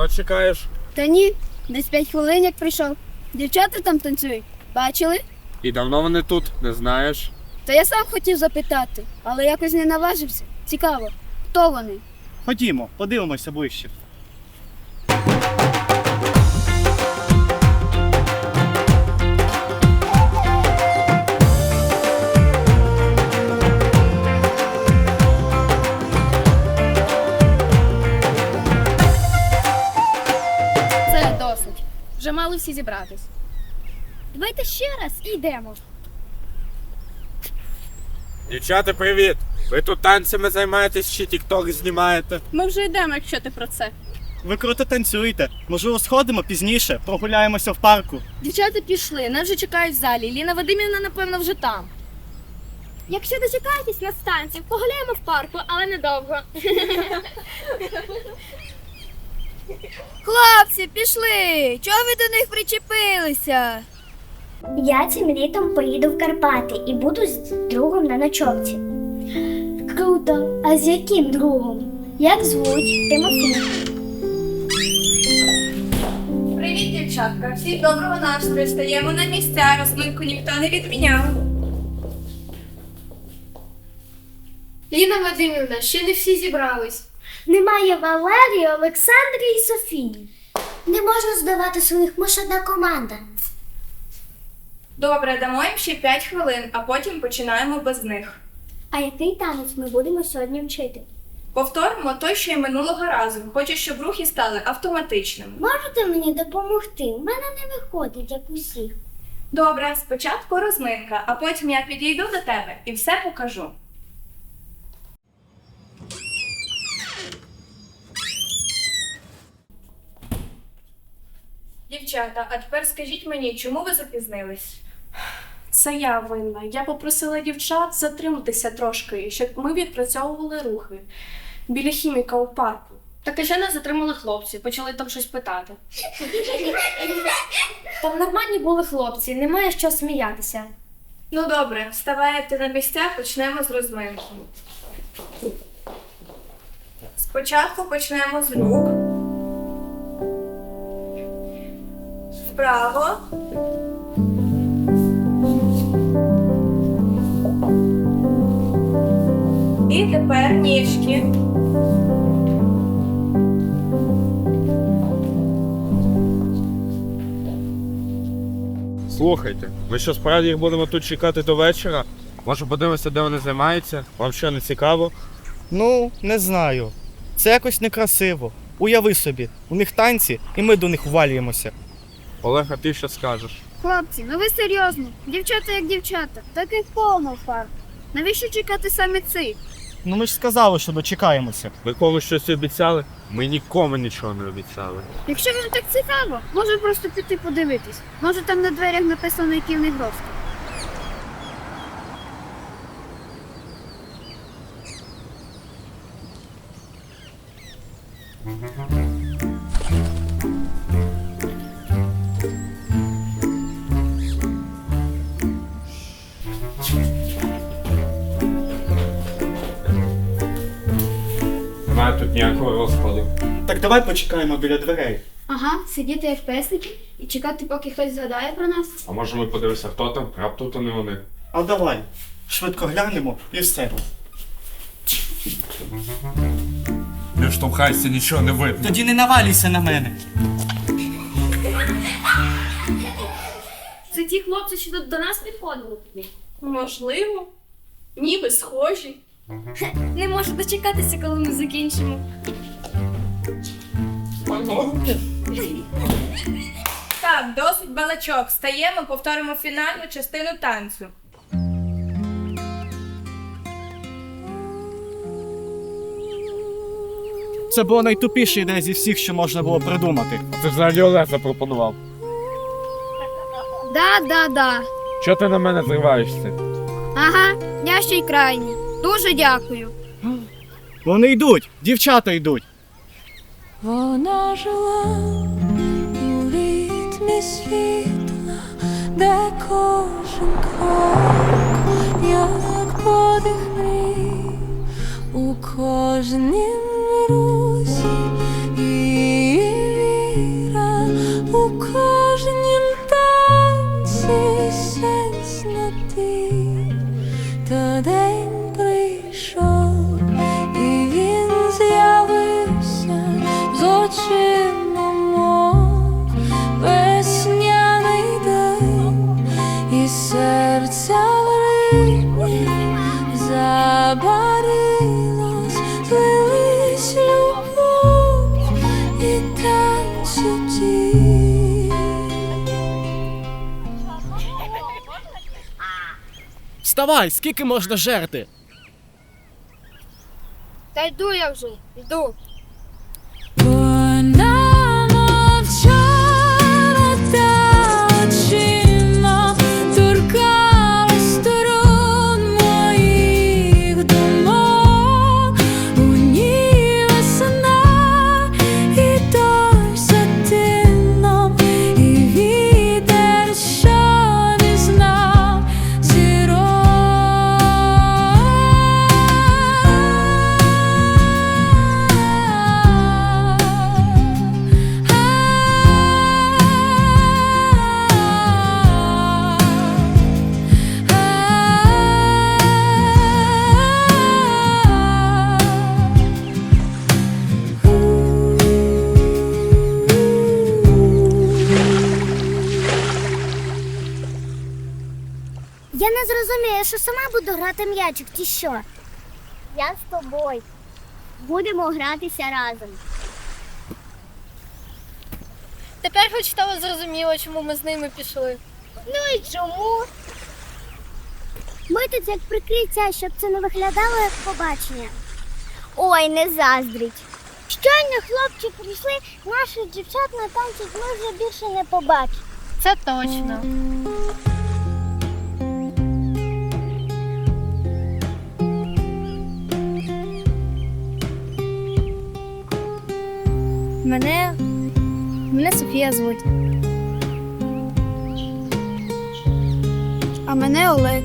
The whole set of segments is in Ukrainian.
давно чекаєш? Та ні, десь п'ять хвилин як прийшов. Дівчата там танцюють. Бачили? І давно вони тут, не знаєш? Та я сам хотів запитати, але якось не наважився. Цікаво, хто вони? Ходімо, подивимося ближче. Вже мали всі зібратись. Давайте ще раз і йдемо. Дівчата, привіт! Ви тут танцями займаєтесь чи тікток знімаєте? Ми вже йдемо, якщо ти про це. Ви круто танцюєте. Можливо, сходимо пізніше, прогуляємося в парку. Дівчата пішли, нас вже чекають в залі. Ліна Вадимівна, напевно, вже там. Якщо дочекаєтесь на станції, погуляємо в парку, але недовго. Хлопці, пішли! Чого ви до них причепилися? Я цим літом поїду в Карпати і буду з другом на ночовці. Круто. А з яким другом? Як звуть? Тимофій. Привіт, дівчатка! Всім доброго настрою! Стаємо на місця, розминку ніхто не відміняв. Ліна Вадимівна, ще не всі зібрались. Немає Валерії, Олександрі і Софії. Не можна здавати своїх, ми ж одна команда. Добре, дамо їм ще 5 хвилин, а потім починаємо без них. А який танець ми будемо сьогодні вчити? Повторимо той, що й минулого разу. Хочу, щоб рухи стали автоматичними. Можете мені допомогти? У мене не виходить, як усіх. Добре, спочатку розминка, а потім я підійду до тебе і все покажу. Дівчата, а тепер скажіть мені, чому ви запізнились? Це я винна. Я попросила дівчат затриматися трошки, щоб ми відпрацьовували рухи біля хіміка у парку. Так і ще нас затримали хлопці, почали там щось питати. Там нормальні були хлопці, немає що сміятися. Ну добре, вставайте на місця, почнемо з розминки. Спочатку почнемо з рук. Вправо. І тепер ніжки. Слухайте, ми що справді їх будемо тут чекати до вечора? Може подивимося, де вони займаються? Вам що не цікаво? Ну, не знаю. Це якось некрасиво. Уяви собі, у них танці, і ми до них ввалюємося. Олег, а ти що скажеш? Хлопці, ну ви серйозно? Дівчата як дівчата, таких повно в парку. Навіщо чекати саме цих? Ну ми ж сказали, що дочекаємося. Ви комусь щось обіцяли? Ми нікому нічого не обіцяли. Якщо вам так цікаво, може просто піти подивитись. Може там на дверях написано, який в них розклад. Давай почекаємо біля дверей. Ага, сидіти як песники і чекати, поки хтось згадає про нас. А може ми подивимося, хто там? Раптом то не вони. А давай. Швидко глянемо і все. Не штовхайся, нічого не видно. Тоді не навалюйся на мене. Це ті хлопці, що тут до нас підходили. Можливо, ніби схожі. Не можу дочекатися, коли ми закінчимо. Так, досить балачок. Стаємо, повторимо фінальну частину танцю. Це була найтупіша ідея зі всіх, що можна було придумати. Це взагалі Олег запропонував. Да, да, да. Чого ти на мене зриваєшся? Ага, я ще й крайні. Дуже дякую. Вони йдуть, дівчата йдуть. Вона жила у ритмі світла, де кожен крок, як подих мрій, у кожнім русі вставай, скільки можна жерти? Та йду я вже, йду. Зрозумію, що сама буду грати м'ячик, чи що? Я з тобою. Будемо гратися разом. Тепер хоч стало зрозуміло, чому ми з ними пішли. Ну і чому? Ми тут як прикриття, щоб це не виглядало як побачення. Ой, не заздріть. Щойно хлопці прийшли, наших дівчат на танці ми вже більше не побачимо. Це точно. Мене. Мене Софія звуть. А мене Олег.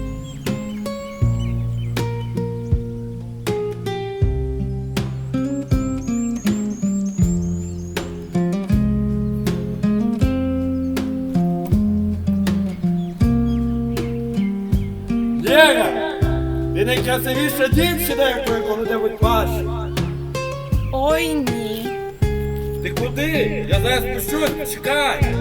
Лєра! Ти найкрасивіша дівчина, яку я коли-небудь бачив. Ой ні. Куди? Я зараз пущусь, чекай.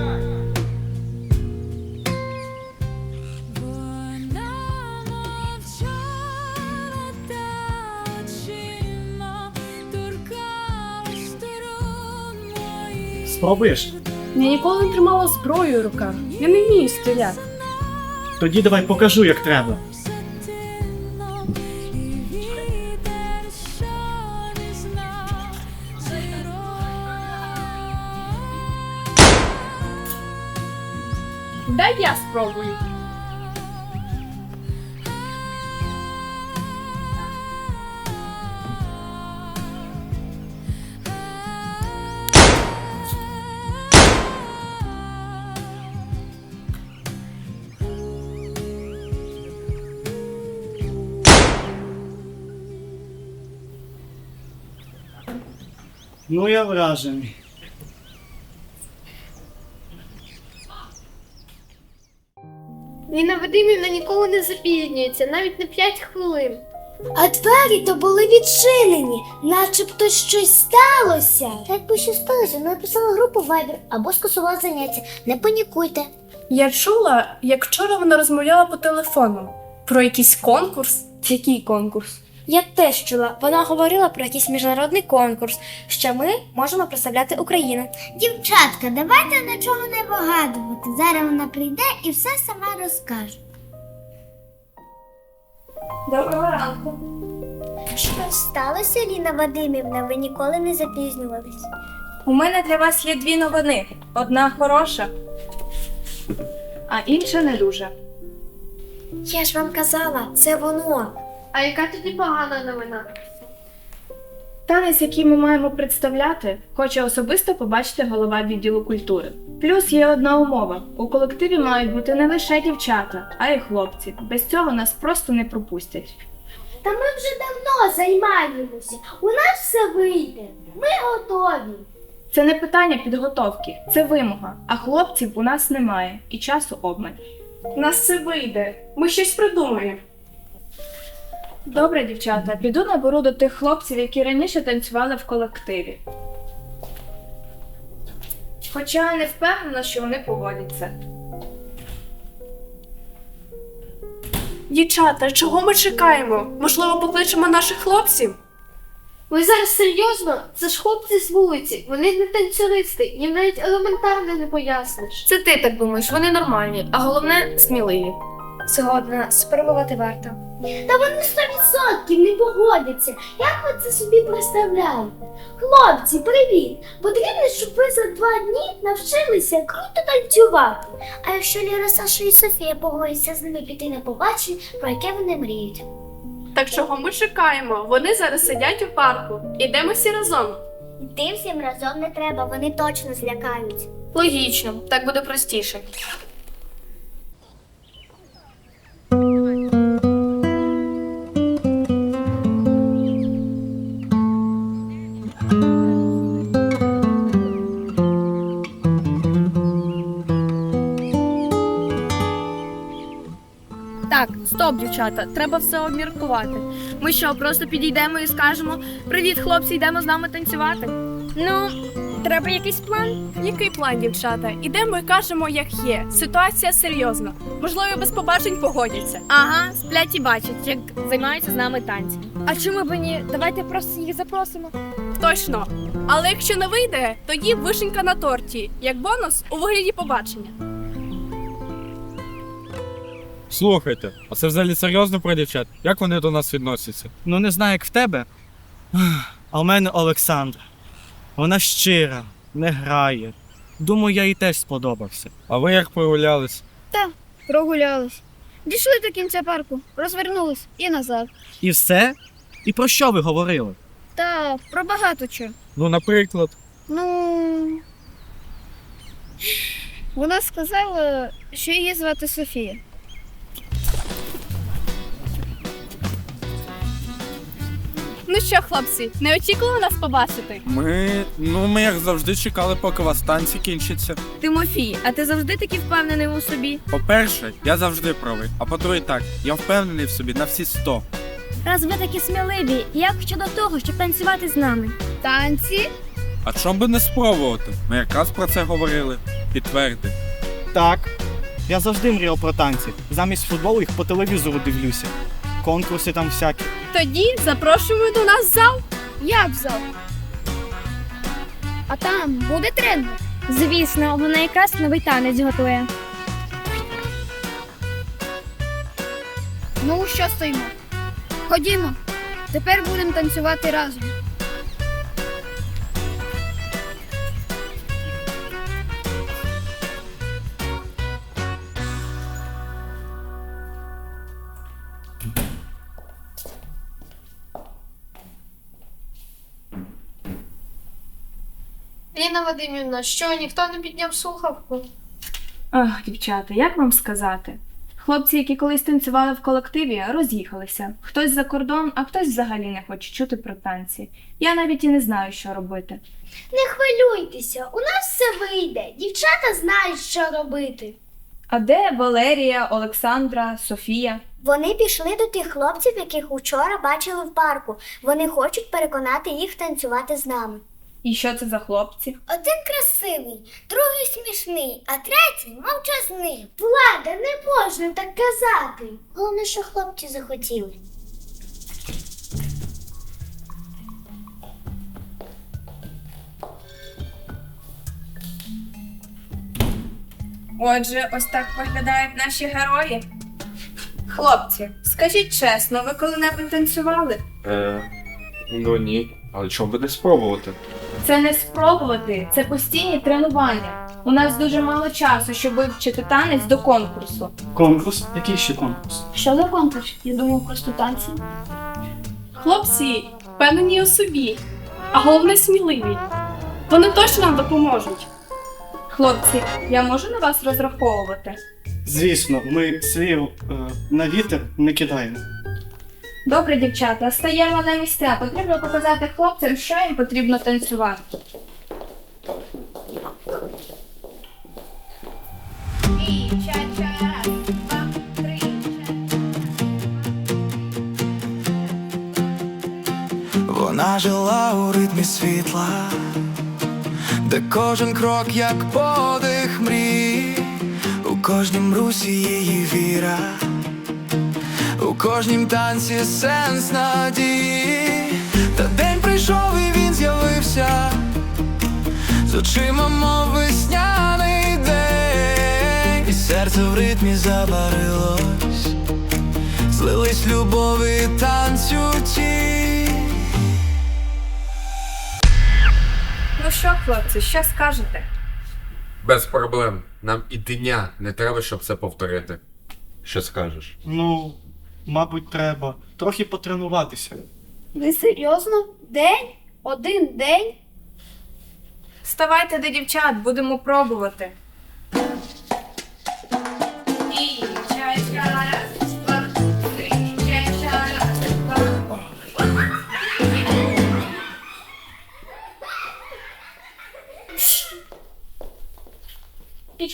Спробуєш? Я ніколи не тримала зброю в руках. Я не вмію стріляти. Тоді давай покажу, як треба. Ну я вражений. Ліна Вадимівна ніколи не запізнюється, навіть на 5 хвилин. А двері то були відчинені, начебто щось сталося. Так би що сталося, написала групу Viber або скасувала заняття. Не панікуйте. Я чула, як вчора вона розмовляла по телефону про якийсь конкурс. Який конкурс? Я теж чула. Вона говорила про якийсь міжнародний конкурс, що ми можемо представляти Україну. Дівчатка, давайте нічого не вигадувати. Зараз вона прийде і все сама розкаже. Доброго ранку. Щось сталося, Ліна Вадимівна, ви ніколи не запізнювались. У мене для вас є дві новини: одна хороша, а інша не дуже. Я ж вам казала, це воно. А яка тоді погана новина? Танець, який ми маємо представляти, хоче особисто побачити голова відділу культури. Плюс є одна умова: у колективі мають бути не лише дівчата, а й хлопці. Без цього нас просто не пропустять. Та ми вже давно займаємося. У нас все вийде. Ми готові. Це не питання підготовки, це вимога. А хлопців у нас немає і часу обмаль. У нас все вийде. Ми щось придумаємо. Добре, дівчата, піду наберу до тих хлопців, які раніше танцювали в колективі. Хоча не впевнена, що вони погодяться. Дівчата, чого ми чекаємо? Можливо, покличемо наших хлопців? Ви зараз серйозно? Це ж хлопці з вулиці, вони не танцюристи, їм навіть елементарно не поясниш. Це ти так думаєш, вони нормальні, а головне сміливі. Згодна, спробувати варто. Та вони сто відсотків не погодяться. Як ви це собі представляєте? Хлопці, привіт! Потрібно, щоб ви за два дні навчилися круто танцювати. А якщо Ліра, Саша і Софія погодяться з ними піти на побачення, про яке вони мріють? Так чого ми чекаємо? Вони зараз сидять у парку. Ідемо всі разом. Йти всім разом не треба, вони точно злякаються. Логічно, так буде простіше. Стоп, дівчата, треба все обміркувати. Ми що, просто підійдемо і скажемо: Привіт, хлопці, йдемо з нами танцювати. Ну, треба якийсь план. Який план, дівчата? Ідемо і кажемо, як є. Ситуація серйозна. Можливо, без побачень погодяться. Ага, сплять і бачать, як займаються з нами танці. А чому б ні? Давайте просто їх запросимо. Точно. Але якщо не вийде, тоді вишенька на торті, як бонус у вигляді побачення. Слухайте, а це взагалі серйозно про дівчат? Як вони до нас відносяться? Ну не знаю, як в тебе. А в мене Олександра. Вона щира, не грає. Думаю, я їй теж сподобався. А ви як прогулялись? Прогулялись. Дійшли до кінця парку, розвернулись і назад. І все? І про що ви говорили? Та про багато чого. Ну, наприклад. Ну. Вона сказала, що її звати Софія. Ну що, хлопці, не очікували нас побачити? Ми. Ну, ми як завжди чекали, поки у вас танці кінчаться. Тимофій, а ти завжди такий впевнений у собі? По-перше, я завжди правий. А по-друге, так, я впевнений в собі на всі сто. Раз ви такі сміливі, як щодо того, щоб танцювати з нами? Танці? А чому би не спробувати? Ми якраз про це говорили. Підтверди. Так. Я завжди мріяв про танці. Замість футболу їх по телевізору дивлюся. Конкурси там всякі. Тоді запрошуємо до нас в зал. Як в зал? А там буде тренер. Звісно, вона якраз новий танець готує. Ну, що стоїмо? Ходімо. Тепер будемо танцювати разом. Ліна Вадимівна, що ніхто не підняв слухавку? Ах, дівчата, як вам сказати? Хлопці, які колись танцювали в колективі, роз'їхалися. Хтось за кордон, а хтось взагалі не хоче чути про танці. Я навіть і не знаю, що робити. Не хвилюйтеся, у нас все вийде. Дівчата знають, що робити. А де Валерія, Олександра, Софія? Вони пішли до тих хлопців, яких учора бачили в парку. Вони хочуть переконати їх танцювати з нами. І що це за хлопці? Один красивий, другий смішний, а третій мовчазний. Влада, не можна так казати. Головне, що хлопці захотіли. Отже, ось так виглядають наші герої. Хлопці, скажіть чесно, ви коли-небудь танцювали? Е. Ну ні. Але чому би не спробувати? Це не спробувати, це постійні тренування. У нас дуже мало часу, щоб вивчити танець до конкурсу. Конкурс? Який ще конкурс? Що за конкурс? Я думав просто танці. Хлопці впевнені у собі, а головне сміливі. Вони точно нам допоможуть. Хлопці, я можу на вас розраховувати? Звісно, ми слів е, на вітер не кидаємо. Добре, дівчата, стаємо на місця. Потрібно показати хлопцям, що їм потрібно танцювати. Вона жила у ритмі світла, де кожен крок як подих мрій, у кожнім русі її віра, у кожнім танці сенс надії, та день прийшов і він з'явився, з очима, мов весняний день, і серце в ритмі забарилось. Замість любові танцю ті. Ну що, хлопці, що скажете? Без проблем. Нам і дня не треба, щоб це повторити. Що скажеш? Ну, мабуть, треба трохи потренуватися. Ви серйозно? День? Один день? Вставайте до дівчат, будемо пробувати.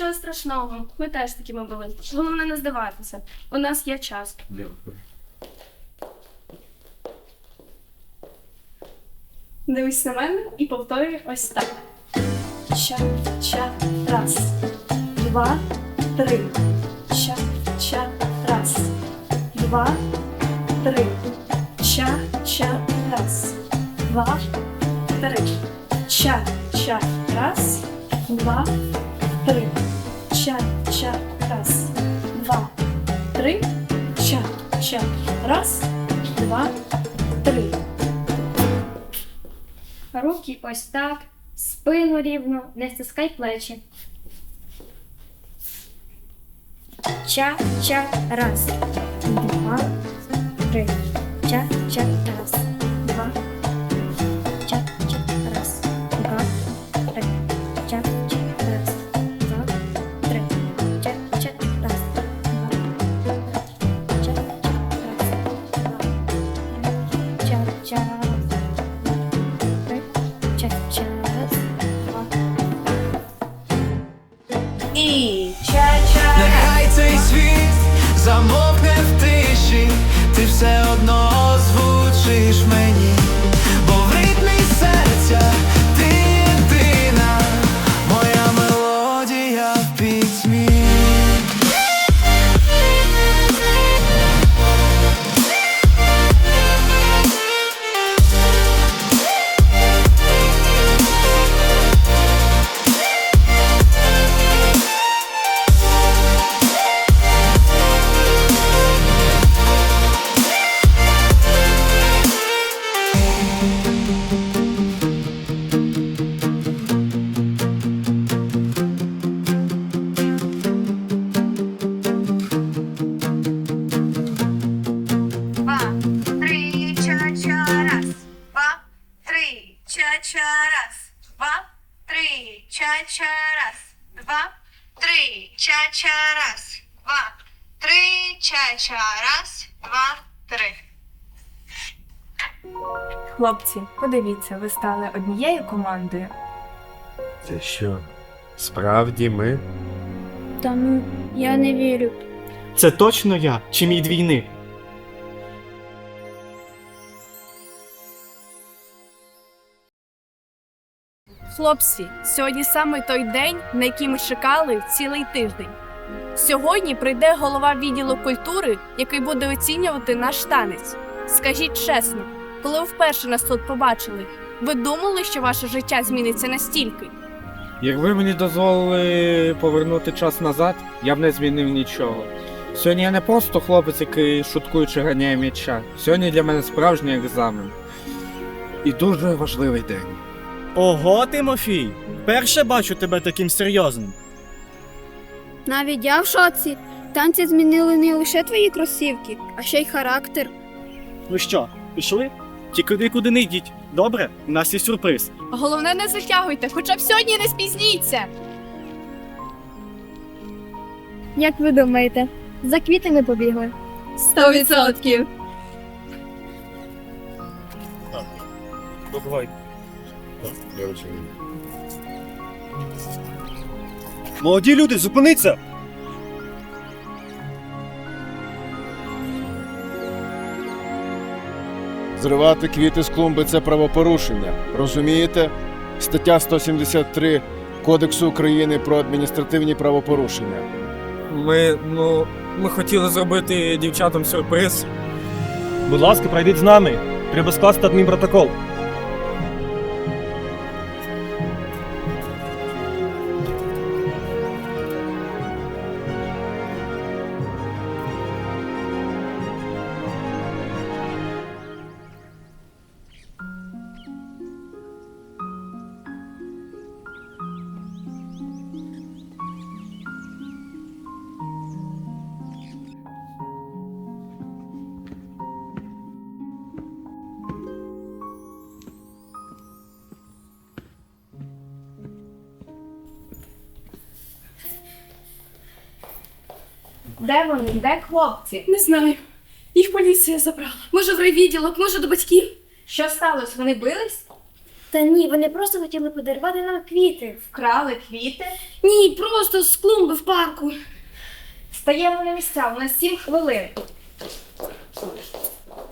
Нічого страшного, ми теж такими були. Головне не здаватися. У нас є час. Дивись на мене і повторюй ось так. Ча, ча, раз, два, три. Ча, ча, раз, два, три. Ча, ча, раз, два, три. Ча, ча, раз, два, три. Ча, ча, раз, два, три. Ча, ча, раз, два, три. Руки ось так, спину рівно, не стискай плечі. Ча-ча, раз, два, три. Ча-ча, раз, Хлопці, подивіться, ви стали однією командою. Це що? Справді ми? Та ну, я не вірю. Це точно я чи мій двійник? Хлопці, сьогодні саме той день, на який ми чекали цілий тиждень. Сьогодні прийде голова відділу культури, який буде оцінювати наш танець. Скажіть чесно, коли ви вперше нас тут побачили, ви думали, що ваше життя зміниться настільки? Якби мені дозволили повернути час назад, я б не змінив нічого. Сьогодні я не просто хлопець, який шуткуючи ганяє м'яча. Сьогодні для мене справжній екзамен. І дуже важливий день. Ого, Тимофій! Перше бачу тебе таким серйозним. Навіть я в шоці. Танці змінили не лише твої кросівки, а ще й характер. Ну що, пішли? Тільки нікуди не йдіть. Добре? У нас є сюрприз. Головне, не затягуйте, хоча б сьогодні не спізніться. Як ви думаєте, за квітами побігли? Сто відсотків. Молоді люди, зупиниться! Зривати квіти з клумби це правопорушення. Розумієте? Стаття 173 Кодексу України про адміністративні правопорушення. Ми, ну, ми хотіли зробити дівчатам сюрприз. Будь ласка, пройдіть з нами. Треба скласти адмінпротокол. Де вони? Де хлопці? Не знаю. Їх поліція забрала. Може, в райвідділок, може до батьків. Що сталося? Вони бились? Та ні, вони просто хотіли подарувати нам квіти. Вкрали квіти? Ні, просто з клумби в парку. Стаємо на місця, у нас сім хвилин.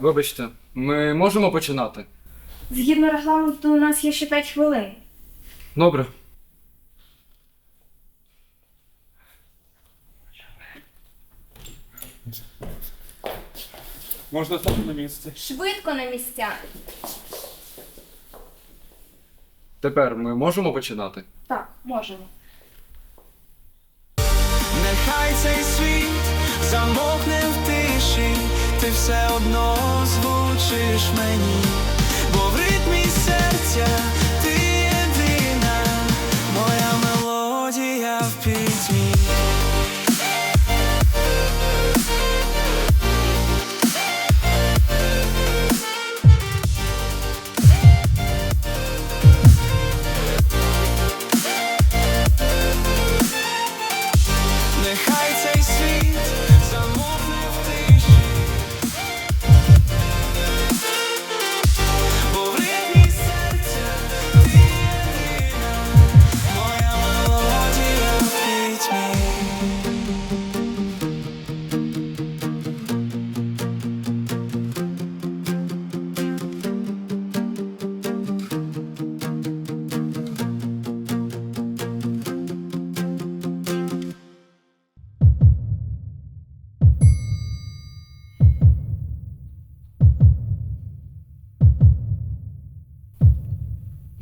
Вибачте, ми можемо починати? Згідно регламенту, у нас є ще 5 хвилин. Добре. Можна стати на місце. Швидко на місця. Тепер ми можемо починати? Так, можемо. Нехай цей світ замовкне в тиші, ти все одно звучиш мені, бо в ритмі серця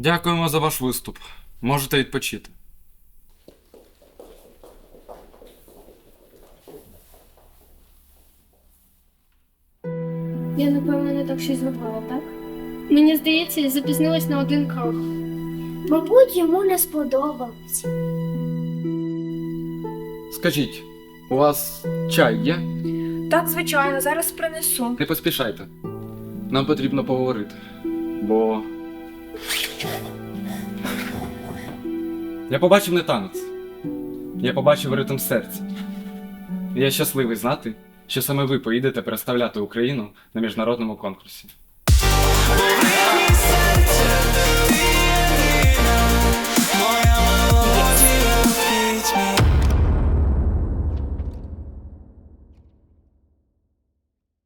Дякуємо за ваш виступ. Можете відпочити. Я, напевно, не так щось зробила, так? Мені здається, я запізнилась на один крок. Мабуть, йому не сподобалось. Скажіть, у вас чай є? Так, звичайно, зараз принесу. Не поспішайте. Нам потрібно поговорити. Бо. Я побачив не танець. Я побачив ритм серця. Я щасливий знати, що саме ви поїдете представляти Україну на міжнародному конкурсі.